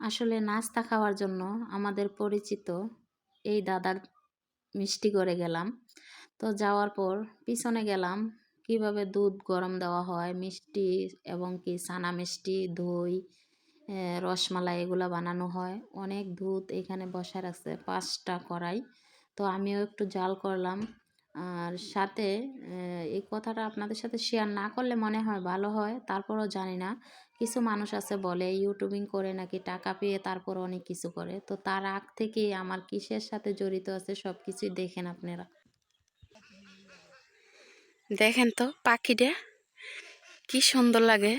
আসলে নাস্তা খাওয়ার জন্য আমাদের পরিচিত এই দাদার মিষ্টি করে গেলাম। তো যাওয়ার পর পিছনে গেলাম, কীভাবে দুধ গরম দেওয়া হয়, মিষ্টি এবং কি সানা মিষ্টি, দই রসমালাই এগুলো বানানো হয়। অনেক দুধ এখানে বসে রাখছে, পাঁচটা কড়াই। তো আমিও একটু জাল করলাম। আর সাথে এই কথাটা আপনাদের সাথে শেয়ার না করলে মনে হয় ভালো হয়, তারপরও জানি না। কিছু মানুষ আছে বলে, ইউটিউবিং করে নাকি টাকা পেয়ে তারপর অনেক কিছু করে? তো তার আগ থেকে আমার কিসের সাথে জড়িত আছে সব কিছুই দেখেন আপনারা। দেখেন তো পাখিটা, কি সুন্দর লাগে।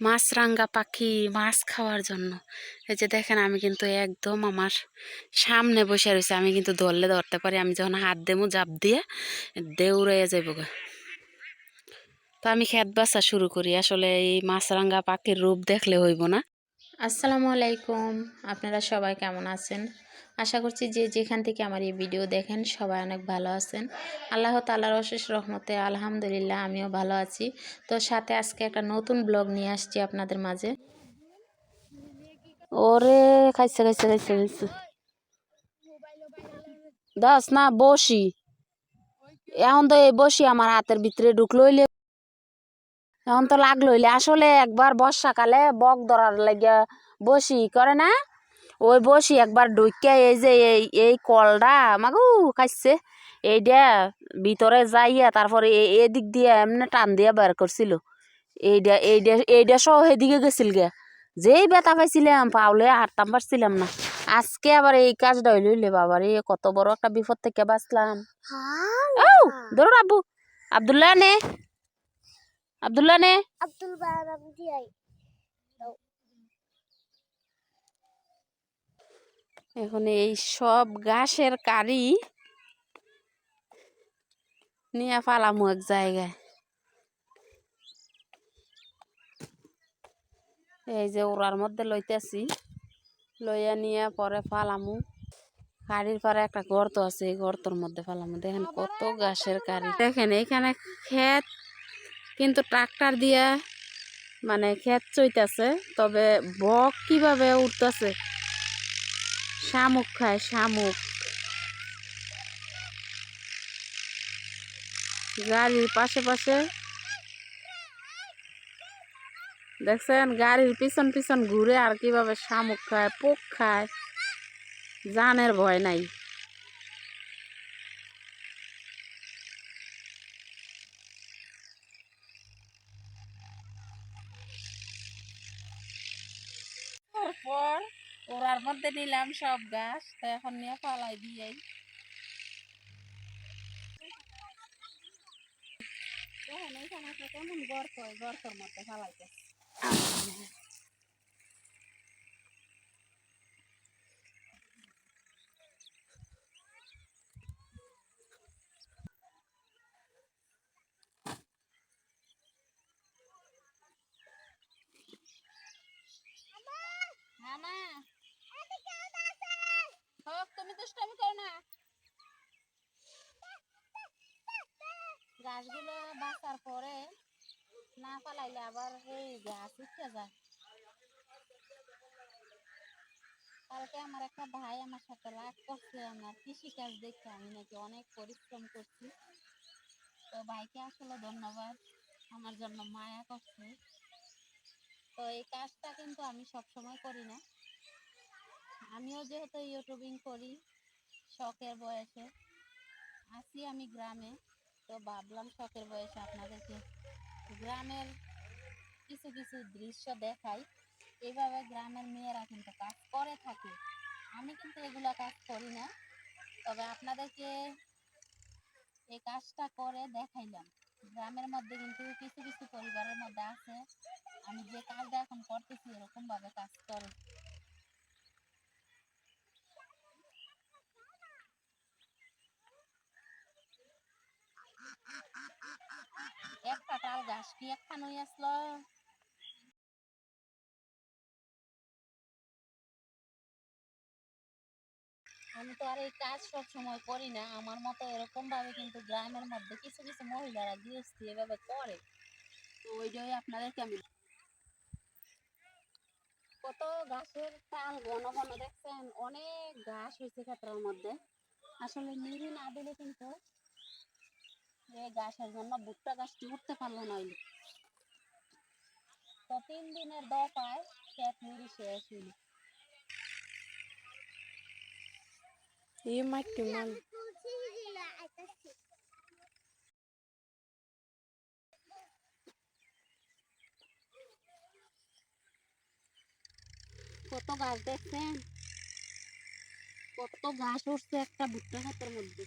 মাছরাঙ্গা পাখি, মাছ খাওয়ার জন্য। এই যে দেখেন, আমি কিন্তু একদম আমার সামনে বসে রয়েছে। আমি কিন্তু ধরলে ধরতে পারি, আমি যখন হাত দেবো, জাপ দিয়ে দেউড়াইয়া যাইব তো আমি খেত বাসা শুরু করি। আসলে এই মাছরাঙ্গা পাখির রূপ দেখলে হইব না। আসসালামু আলাইকুম। আপনারা সবাই কেমন আছেন? আশা করছি যে যেখান থেকে আমার এই ভিডিও দেখেন সবাই অনেক ভালো আছেন। আল্লাহ তালার অশেষ রহমতে আলহামদুলিল্লাহ আমিও ভালো আছি। তো সাথে আজকে একটা নতুন ব্লগ নিয়ে আসছি আপনাদের মাঝে। ওরে খাইছে খাইছে খাইছে খাইছে। দাস না বসি। এখন তো এই বসি আমার হাতের ভিতরে ঢুকলো এখন তো লাগল হইলে আসলে একবার বর্ষাকালে বক ধরার লাগিয়া বসি করে না? ওই বসি একবার ঢুকিয়া এই যে এই এই কলটা মাগু খাইছে। এইটা ভিতরে যাইয়া তারপরে এই এদিক দিয়ে এমনি টান দিয়া বের করছিল। এইটা এইটা এইটা সহ এদিকে গেছিল গে যেই ব্যথা পাইছিলাম পাওলে হাঁটতাম পারছিলাম না। আজকে আবার এই কাজটা হইলে হইলে বাবা রে কত বড় একটা বিপদ থেকে বাঁচলাম। ও ধরুন আব্বু। আবদুল্লাহ নে। আবদুল্লাহ নে। আব্দুল বারাম দিয়াই। এখন এই সব ঘাসের কারি নিয়ে পালামু এক জায়গায়। এই যে ওরার মধ্যে লইতেছি লইয়া নিয়ে পরে ফালামু কারির পরে একটা গর্ত আছে এই গর্তর মধ্যে ফালামু দেখেন কত ঘাসের কারি। দেখেন এখানে ক্ষেত কিন্তু ট্রাক্টর দিয়া মানে ক্ষেত চইতেছে, তবে বক কীভাবে উঠতেছে? শামুক খায়, শামুক। গাড়ির পাশে পাশে দেখছেন, গাড়ির পিছন পিছন ঘুরে আর কীভাবে শামুক খায়, পোক খায়, জানের ভয় নাই। তারপর ওরার মধ্যে নিলাম সব গাছ, তো এখন নিয়ে পালাই দিয়ে কেমন গর্ত, গর্তর মধ্যে ফালাইতে মামা হোক তুমি দুষ্টামি করো না গাছগুলো বাঁচার পরে না আবার এই গাছ কালকে আমার একটা ভাই আমার সাথে রাগ করছে, আমার কৃষি কাজ দেখে আমি নাকি অনেক পরিশ্রম করছি। তো ভাইকে আসলে ধন্যবাদ, আমার জন্য মায়া করছে। তো এই কাজটা কিন্তু আমি সব সময় করি না। আমিও যেহেতু ইউটিউবিং করি, শখের বয়সে, আছি আমি গ্রামে। তো ভাবলাম শখের বয়সে আপনাদেরকে গ্রামের কিছু কিছু দৃশ্য দেখাই। এইভাবে গ্রামের মেয়েরা কিন্তু কাজ করে থাকে। আমি কিন্তু এগুলা কাজ করি না। তবে আপনাদেরকে এই কাজটা করে দেখাইলাম। গ্রামের মধ্যে কিন্তু কিছু কিছু পরিবারের মধ্যে আছে। আমি যে কাজটা এখন করতেছি এরকম ভাবে কাজ করে। একটা তাল গাছ কি একখান আসলো আমি তো আর এই কাজ সব সময় করি না। আমার মতো এরকম ভাবে কিন্তু গ্রামের মধ্যে কিছু কিছু মহিলারা গৃহস্থী এভাবে করে। তো ওইটাই আপনাদেরকে আমি কত ঘাসের টাল ঘন ঘন দেখছেন, অনেক ঘাস হয়েছে ক্ষেত্রের মধ্যে। আসলে নিরি না দিলে কিন্তু এই ঘাসের জন্য ভুট্টা গাছটি উঠতে পারল না তো তিন দিনের দফায় ক্ষেত নিরি শেষ হইল। এই মাটি মান কত গাছ দেখছেন? কত ঘাস উঠছে একটা ভুট্টা ক্ষেতের মধ্যে।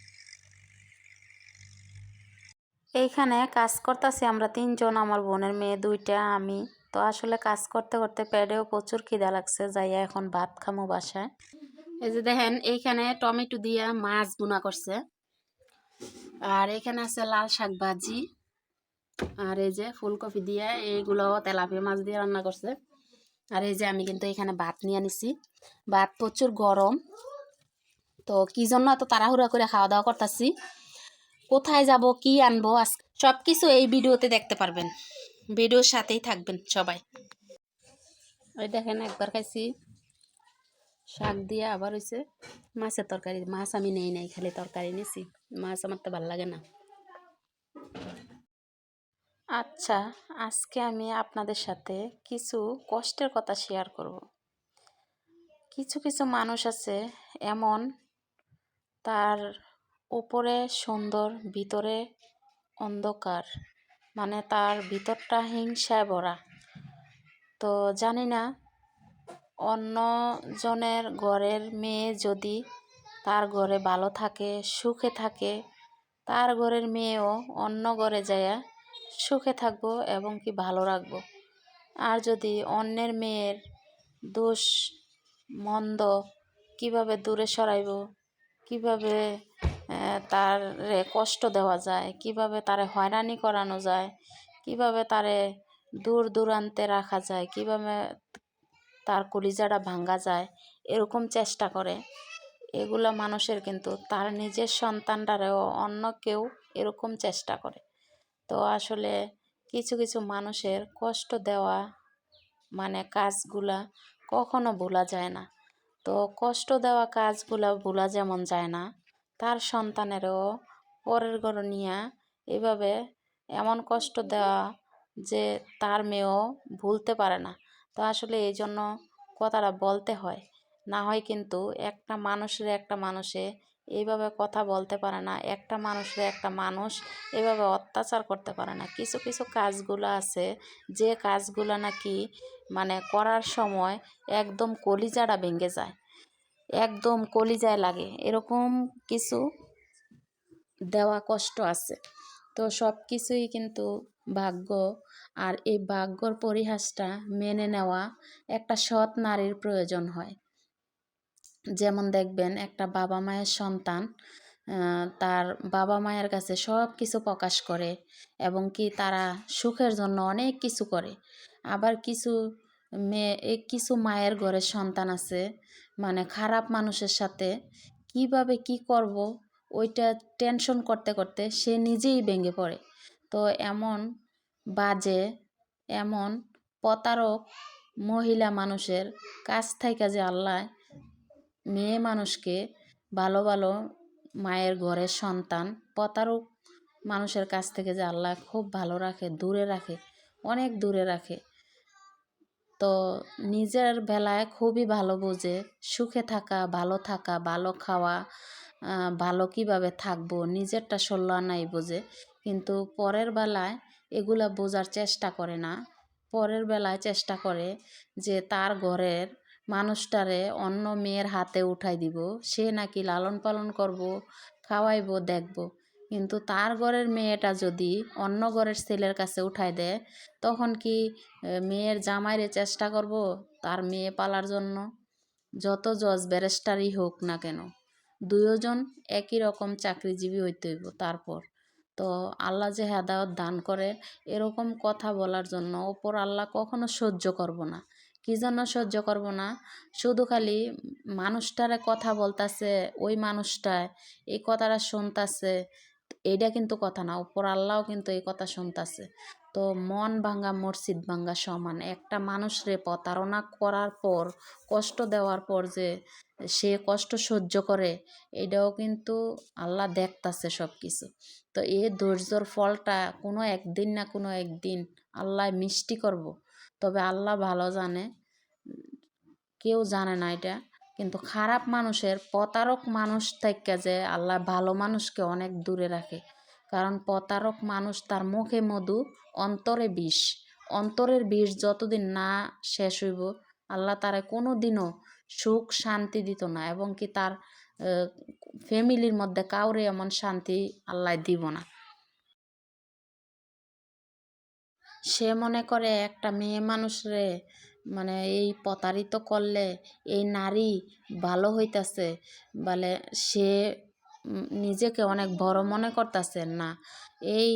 এইখানে কাজ করতেছি আমরা তিনজন আমার বোনের মেয়ে দুইটা আমি। তো আসলে কাজ করতে করতে প্যাডেও প্রচুর খিদা লাগছে যাইয়া এখন ভাত খামো বাসায়। এই যে দেখেন, এইখানে টমেটো দিয়া মাছ বুনা করছে। আর এখানে আছে লাল শাক ভাজি। আর এই যে ফুলকপি দিয়ে এইগুলো তেলাপিয়া মাছ দিয়ে রান্না করছে। আর এই যে আমি কিন্তু এখানে ভাত নিয়ে নিছি ভাত প্রচুর গরম। তো কি জন্য এত তাড়াহুড়া করে খাওয়া দাওয়া করতেছি? কোথায় যাব, কি আনব? আজ সব কিছু এই ভিডিওতে দেখতে পারবেন। ভিডিওর সাথেই থাকবেন সবাই। ওই দেখেন, একবার খাইছি। শাক দিয়ে আবার হয়েছে মাছের তরকারি। মাছ আমি নেই নাই, খালি তরকারি নিছি। মাছ আমার তো ভালো লাগে না। আচ্ছা আজকে আমি আপনাদের সাথে কিছু কষ্টের কথা শেয়ার করব। কিছু কিছু মানুষ আছে এমন, তার উপরে সুন্দর, ভিতরে অন্ধকার। মানে তার ভিতরটা হিংসায় ভরা। তো জানি না অন্য জনের ঘরের মেয়ে যদি তার ঘরে ভালো থাকে, সুখে থাকে, তার ঘরের মেয়েও অন্য ঘরে যায় সুখে থাকব এবং কি ভালো রাখব। আর যদি অন্যের মেয়ের দোষ মন্দ কীভাবে দূরে সরাইব, কীভাবে তারে কষ্ট দেওয়া যায়, কীভাবে তারে হয়রানি করানো যায়, কীভাবে তারে দূর দূরান্তে রাখা যায়, কীভাবে তার কলিজাটা ভাঙ্গা যায়, এরকম চেষ্টা করে। এগুলো মানুষের কিন্তু, তার নিজের সন্তানটারেও অন্য কেউ এরকম চেষ্টা করে। তো আসলে কিছু কিছু মানুষের কষ্ট দেওয়া মানে কাজগুলা কখনো ভোলা যায় না। তো কষ্ট দেওয়া কাজগুলা ভোলা যেমন যায় না, তার সন্তানেরও পরের ঘর নিয়ে এভাবে এমন কষ্ট দেওয়া যে তার মেয়েও ভুলতে পারে না। তো আসলে এই জন্য কথাটা বলতে হয়। না হয় কিন্তু একটা মানুষের একটা মানুষে এইভাবে কথা বলতে পারে না, একটা মানুষের একটা মানুষ এভাবে অত্যাচার করতে পারে না। কিছু কিছু কাজগুলো আছে, যে কাজগুলো নাকি মানে করার সময় একদম কলিজাটা ভেঙে যায়, একদম কলিজায় লাগে। এরকম কিছু দেওয়া কষ্ট আছে। তো সব কিছুই কিন্তু ভাগ্য। আর এই ভাগ্যর পরিহাসটা মেনে নেওয়া একটা সৎ নারীর প্রয়োজন হয়। যেমন দেখবেন, একটা বাবা মায়ের সন্তান তার বাবা মায়ের কাছে সব কিছু প্রকাশ করে এবং কি তারা সুখের জন্য অনেক কিছু করে। আবার কিছু মেয়ে কিছু মায়ের ঘরের সন্তান আছে মানে খারাপ মানুষের সাথে কীভাবে কি করব, ওইটা টেনশন করতে করতে সে নিজেই ভেঙে পড়ে। তো এমন বাজে, এমন প্রতারক মহিলা মানুষের কাছ থেকে যে আল্লাহ মেয়ে মানুষকে ভালো ভালো মায়ের ঘরের সন্তান, প্রতারক মানুষের কাছ থেকে যে আল্লাহ খুব ভালো রাখে, দূরে রাখে, অনেক দূরে রাখে। তো নিজের বেলায় খুবই ভালো বোঝে, সুখে থাকা, ভালো থাকা, ভালো খাওয়া ভালো কীভাবে থাকব, নিজেরটা ষোলো নাই বোঝে। কিন্তু পরের বেলায় এগুলা বোঝার চেষ্টা করে না। পরের বেলায় চেষ্টা করে যে তার ঘরের মানুষটারে অন্য মেয়ের হাতে উঠাই দিব। সে নাকি লালন পালন করব, খাওয়াইবো, দেখব। কিন্তু তার ঘরের মেয়েটা যদি অন্য ঘরের ছেলের কাছে উঠাই দেয়, তখন কি মেয়ের জামাইরে চেষ্টা করব তার মেয়ে পালার জন্য? যত জজ ব্যারেস্টারই হোক না কেন দুয়োজন একই রকম চাকরিজীবী হইতে হইব তারপর। তো আল্লাহ যে হেদায়ত দান করে এরকম কথা বলার জন্য ওপর আল্লাহ কখনো সহ্য করব না। কি জন্য সহ্য করব না? শুধু খালি মানুষটারে কথা বলতাছে, ওই মানুষটায় এই কথাটা শুনতাছে এইটা কিন্তু কথা না। উপর আল্লাহও কিন্তু এই কথা শুনতাছে। তো মন ভাঙ্গা, মসজিদ ভাঙ্গা সমান। একটা মানুষরে প্রতারণা করার পর, কষ্ট দেওয়ার পর যে সে কষ্ট সহ্য করে, এটাও কিন্তু আল্লাহ দেখতাছে সব কিছু তো এই ধৈর্যর ফলটা কোনো একদিন না কোনো একদিন আল্লাহ মিষ্টি করব। তবে আল্লাহ ভালো জানে। কেউ জানে না এটা। কিন্তু খারাপ মানুষের প্রতারক মানুষ থেকে যে আল্লাহ ভালো মানুষকে অনেক দূরে রাখে। কারণ প্রতারক মানুষ তার মুখে মধু, অন্তরে বিষ। অন্তরের বিষ যতদিন না শেষ হইব, আল্লাহ তারা কোনো দিনও সুখ শান্তি দিত না এবং কি তার ফ্যামিলির মধ্যে কাউরে এমন শান্তি আল্লাহ দিব না। সে মনে করে একটা মেয়ে মানুষরে মানে এই প্রতারিত করলে এই নারী ভালো হইতাছে, বলে সে নিজেকে অনেক বড় মনে করতেছে না। এই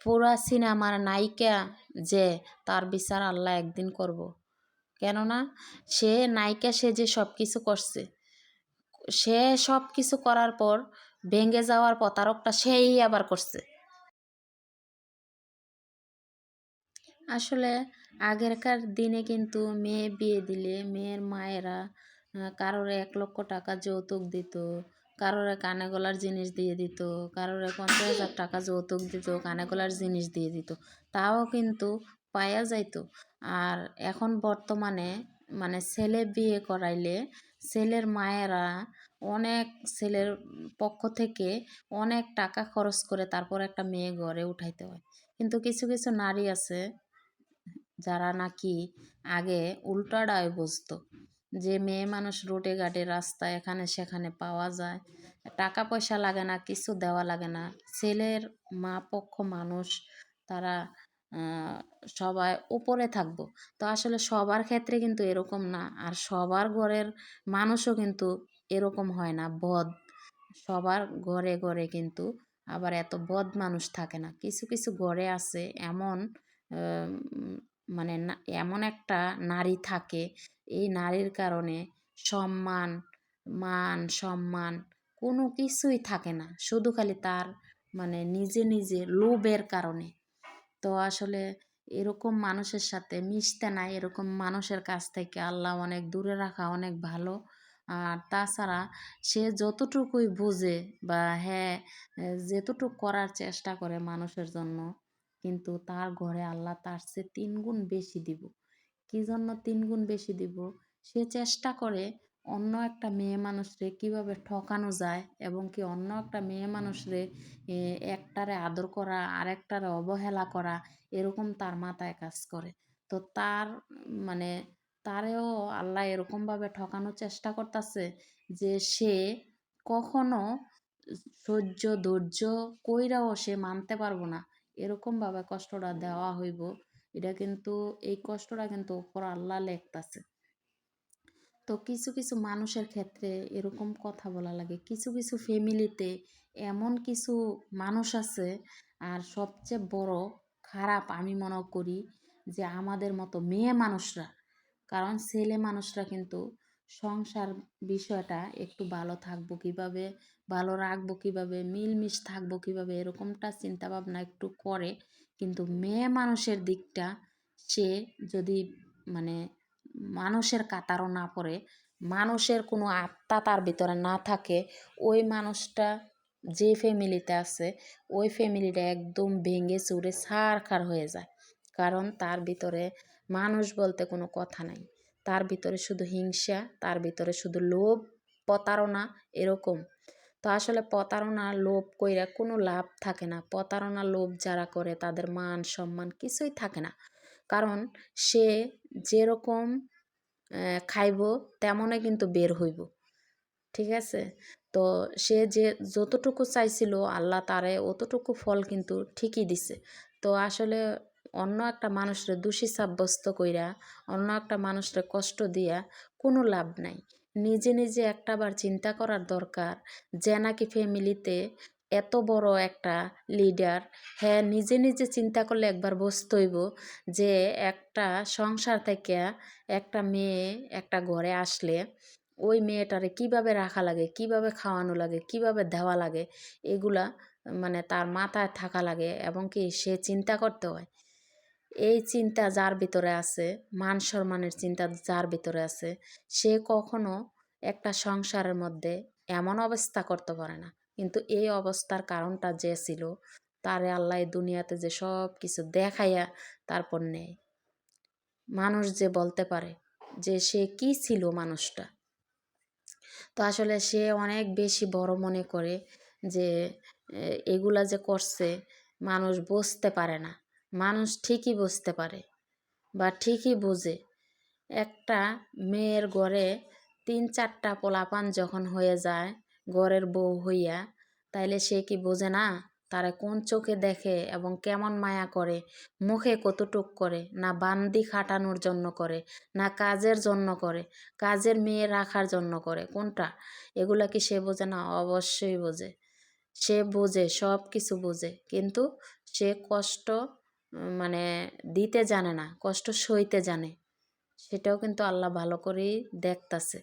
পুরা সিনেমার নায়িকা যে, তার বিচার আল্লাহ একদিন করব। কেননা সে নায়িকা, সে যে সব কিছু করছে, সে সব কিছু করার পর ভেঙে যাওয়ার প্রতারকটা সেই আবার করছে। আসলে আগেরকার দিনে কিন্তু মেয়ে বিয়ে দিলে মেয়ের মায়েরা কারোর এক লক্ষ টাকা যৌতুক দিত, কারোর কানে গলার জিনিস দিয়ে দিত, কারোর পঞ্চাশ হাজার টাকা যৌতুক দিত, কানে গলার জিনিস দিয়ে দিত। তাও কিন্তু পাওয়া যাইতো। আর এখন বর্তমানে মানে ছেলে বিয়ে করাইলে ছেলের মায়েরা অনেক ছেলের পক্ষ থেকে অনেক টাকা খরচ করে তারপর একটা মেয়ে ঘরে উঠাইতে হয়। কিন্তু কিছু কিছু নারী আছে যারা নাকি আগে উল্টাটাই বুঝতো যে মেয়ে মানুষ রোডে ঘাটে রাস্তায় এখানে সেখানে পাওয়া যায়। টাকা পয়সা লাগে না, কিছু দেওয়া লাগে না। ছেলের মা পক্ষ মানুষ, তারা সবাই উপরে থাকব। তো আসলে সবার ক্ষেত্রে কিন্তু এরকম না। আর সবার ঘরের মানুষও কিন্তু এরকম হয় না, বদ। সবার ঘরে ঘরে কিন্তু আবার এত বদ মানুষ থাকে না। কিছু কিছু ঘরে আছে এমন মানে না- এমন একটা নারী থাকে, এই নারীর কারণে সম্মান, মান, সম্মান কোনো কিছুই থাকে না। শুধু খালি তার মানে নিজে নিজে লোভের কারণে। তো আসলে এরকম মানুষের সাথে মিশতে নাই, এরকম মানুষের কাছ থেকে আল্লাহ অনেক দূরে রাখা অনেক ভালো। আর তাছাড়া সে যতটুকুই বুঝে বা হ্যাঁ যেতটুকু করার চেষ্টা করে মানুষের জন্য কিন্তু তার ঘরে আল্লাহ তার চেয়ে তিন গুণ বেশি দিব। কি জন্য তিন গুণ বেশি দিব? সে চেষ্টা করে অন্য একটা মেয়ে মানুষরে কীভাবে ঠকানো যায় এবং কি অন্য একটা মেয়ে মানুষরে একটারে আদর করা, আরেকটারে অবহেলা করা, এরকম তার মাথায় কাজ করে। তো তার মানে তারেও আল্লাহ এরকমভাবে ঠকানোর চেষ্টা করতেছে যে সে কখনো সহ্য, ধৈর্য কইরাও সে মানতে পারব না। এরকমভাবে কষ্টটা দেওয়া হইব এটা কিন্তু এই কষ্টটা কিন্তু ওপর আল্লাহ লেখতাছে। তো কিছু কিছু মানুষের ক্ষেত্রে এরকম কথা বলা লাগে। কিছু কিছু ফ্যামিলিতে এমন কিছু মানুষ আছে আর সবচেয়ে বড় খারাপ আমি মনে করি যে আমাদের মতো মেয়ে মানুষরা কারণ ছেলে মানুষরা কিন্তু সংসার বিষয়টা একটু ভালো থাকব কীভাবে, ভালো রাখব কীভাবে, মিলমিশ থাকব কীভাবে, এরকমটা চিন্তা ভাবনা একটু করে। কিন্তু মেয়ে মানুষের দিকটা, সে যদি মানে মানুষের কাতারও না পড়ে, মানুষের কোনো আত্মা তার ভিতরে না থাকে, ওই মানুষটা যে ফ্যামিলিতে আছে, ওই ফ্যামিলিটা একদম ভেঙে চুরে ছারখার হয়ে যায়। কারণ তার ভিতরে মানুষ বলতে কোনো কথা নাই। তার ভিতরে শুধু হিংসা, তার ভিতরে শুধু লোভ, প্রতারণা এরকম। তো আসলে প্রতারণা, লোভ কইরা কোনো লাভ থাকে না। প্রতারণা, লোভ যারা করে তাদের মান, সম্মান কিছুই থাকে না। কারণ সে যেরকম খাইব তেমনই কিন্তু বের হইব। ঠিক আছে? তো সে যে যতটুকু চাইছিল আল্লাহ তারে অতটুকু ফল কিন্তু ঠিকই দিছে। তো আসলে অন্য একটা মানুষরে দোষী সাব্যস্ত কইরা, অন্য একটা মানুষরে কষ্ট দিয়া কোনো লাভ নাই। নিজে নিজে একটাবার চিন্তা করার দরকার যে নাকি ফ্যামিলিতে এত বড় একটা লিডার হ্যাঁ নিজে নিজে চিন্তা করলে একবার বুঝতে হইব যে একটা সংসার থেকে একটা মেয়ে একটা ঘরে আসলে ওই মেয়েটারে কীভাবে রাখা লাগে, কীভাবে খাওয়ানো লাগে, কীভাবে দেওয়া লাগে, এগুলা মানে তার মাথায় থাকা লাগে এবং কি সে চিন্তা করতে হয়। এই চিন্তা যার ভিতরে আছে, মান সম্মানের চিন্তা যার ভিতরে আছে, সে কখনো একটা সংসারের মধ্যে এমন অবস্থা করতে পারে না। কিন্তু এই অবস্থার কারণটা যে ছিল, তারে আল্লাহ দুনিয়াতে যে সব কিছু দেখাইয়া তারপর নেয়। মানুষ যে বলতে পারে যে সে কি ছিল মানুষটা। তো আসলে সে অনেক বেশি বড় মনে করে যে এগুলা যে করছে মানুষ বুঝতে পারে না। মানুষ ঠিকই বুঝতে পারে বা ঠিকই বোঝে। একটা মেয়ের ঘরে তিন চারটা পোলাপান যখন হয়ে যায়, ঘরের বউ হইয়া, তাইলে সে কি বোঝে না তারা কোন চোখে দেখে এবং কেমন মায়া করে, মুখে কতটুক করে, না বান্দি খাটানোর জন্য করে, না কাজের জন্য করে, কাজের মেয়ে রাখার জন্য করে, কোনটা? এগুলা কি সে বোঝে না? অবশ্যই বোঝে। সে বোঝে সব কিছু বোঝে। কিন্তু সে কষ্ট মানে দিতে জানে না, কষ্ট সইতে জানে। সেটাও কিন্তু আল্লাহ ভালো করেই দেখতাছে।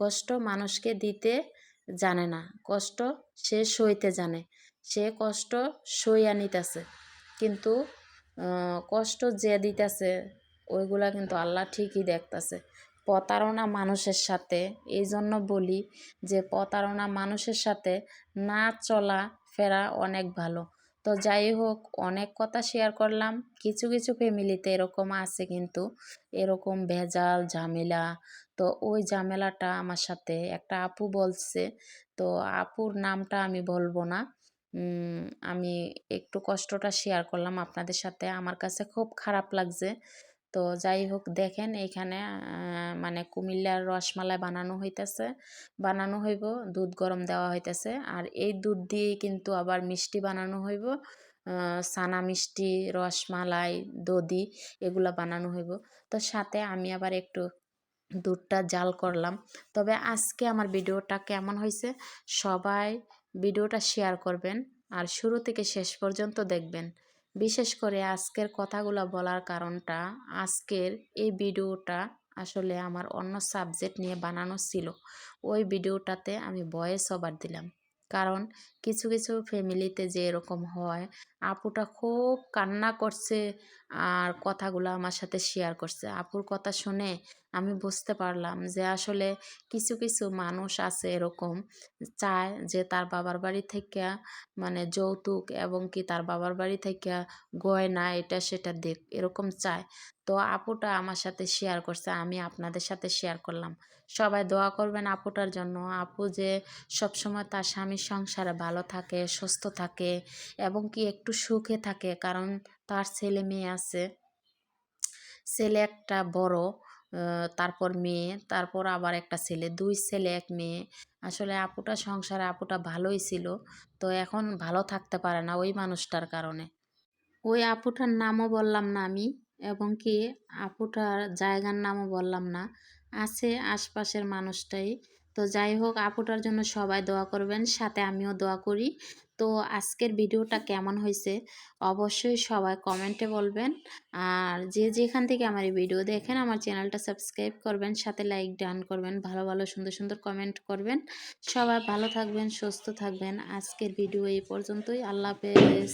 কষ্ট মানুষকে দিতে জানে না, কষ্ট সে সইতে জানে। সে কষ্ট সইয়া নিতেছে। কিন্তু কষ্ট যে দিতেছে, ওইগুলা কিন্তু আল্লাহ ঠিকই দেখতাছে। প্রতারণা মানুষের সাথে এই জন্য বলি যে প্রতারণা মানুষের সাথে না চলা ফেরা অনেক ভালো। তো যাই হোক, অনেক কথা শেয়ার করলাম। কিছু কিছু ফ্যামিলিতে এরকম আছে কিন্তু, এরকম ভেজাল ঝামেলা। তো ওই ঝামেলাটা আমার সাথে একটা আপু বলছে, তো আপুর নামটা আমি বলব না। আমি একটু কষ্টটা শেয়ার করলাম আপনাদের সাথে। আমার কাছে খুব খারাপ লাগছে। তো যাই হোক দেখেন এইখানে মানে কুমিল্লার রসমালাই বানানো হইতেছে। বানানো হইব, দুধ গরম দেওয়া হইতেছে। আর এই দুধ দিয়ে কিন্তু আবার মিষ্টি বানানো হইব। সানা মিষ্টি, রসমালাই, দধি এগুলা বানানো হইব। তো সাথে আমি আবার একটু দুধটা জাল করলাম। তবে আজকে আমার ভিডিওটা কেমন হয়েছে সবাই ভিডিওটা শেয়ার করবেন। আর শুরু থেকে শেষ পর্যন্ত দেখবেন। বিশেষ করে আজকের কথাগুলো বলার কারণটা আজকের এই ভিডিওটা আসলে আমার অন্য সাবজেক্ট নিয়ে বানানো ছিল। ওই ভিডিওটাতে আমি বয়েস ওভার দিলাম। কারণ কিছু কিছু ফ্যামিলিতে যে এরকম হয়, আপুটা খুব কান্না করছে আর কথাগুলো আমার সাথে শেয়ার করছে। আপুর কথা শুনে আমি বুঝতে পারলাম যে আসলে কিছু কিছু মানুষ আছে এরকম চায় যে তার বাবার বাড়ি থেকে মানে যৌতুক এবং কি তার বাবার বাড়ি থেকে গয়না এটা সেটা দেখ এরকম চায়। তো আপুটা আমার সাথে শেয়ার করছে, আমি আপনাদের সাথে শেয়ার করলাম। সবাই দোয়া করবেন আপুটার জন্য। আপু যে সবসময় তার স্বামীর সংসারে ভালো থাকে, সুস্থ থাকে এবং কি একটু সুখে থাকে, কারণ তার ছেলে মেয়ে আছে। ছেলে একটা বড় তারপর মেয়ে, তারপর আবার একটা ছেলে, দুই ছেলে, এক মেয়ে। আসলে আপুটা সংসারে আপুটা ভালোই ছিল, তো এখন ভালো থাকতে পারে না ওই মানুষটার কারণে। ওই আপুটার নামও বললাম না আমি, এবং কি আপুটার জায়গার নামও বললাম না। আছে আশপাশের মানুষটাই। তো যাই হোক, আপুটার জন্য সবাই দোয়া করবেন, সাথে আমিও দোয়া করি। তো আজকের ভিডিওটা কেমন হয়েছে? অবশ্যই সবাই কমেন্টে বলবেন। আর যে যেখান থেকে আমার এই ভিডিও দেখেন, আমার চ্যানেলটা সাবস্ক্রাইব করবেন, সাথে লাইক ডান করবেন, ভালো ভালো সুন্দর সুন্দর কমেন্ট করবেন। সবাই ভালো থাকবেন, সুস্থ থাকবেন। আজকের ভিডিও এই পর্যন্তই। আল্লাহ হাফেজ।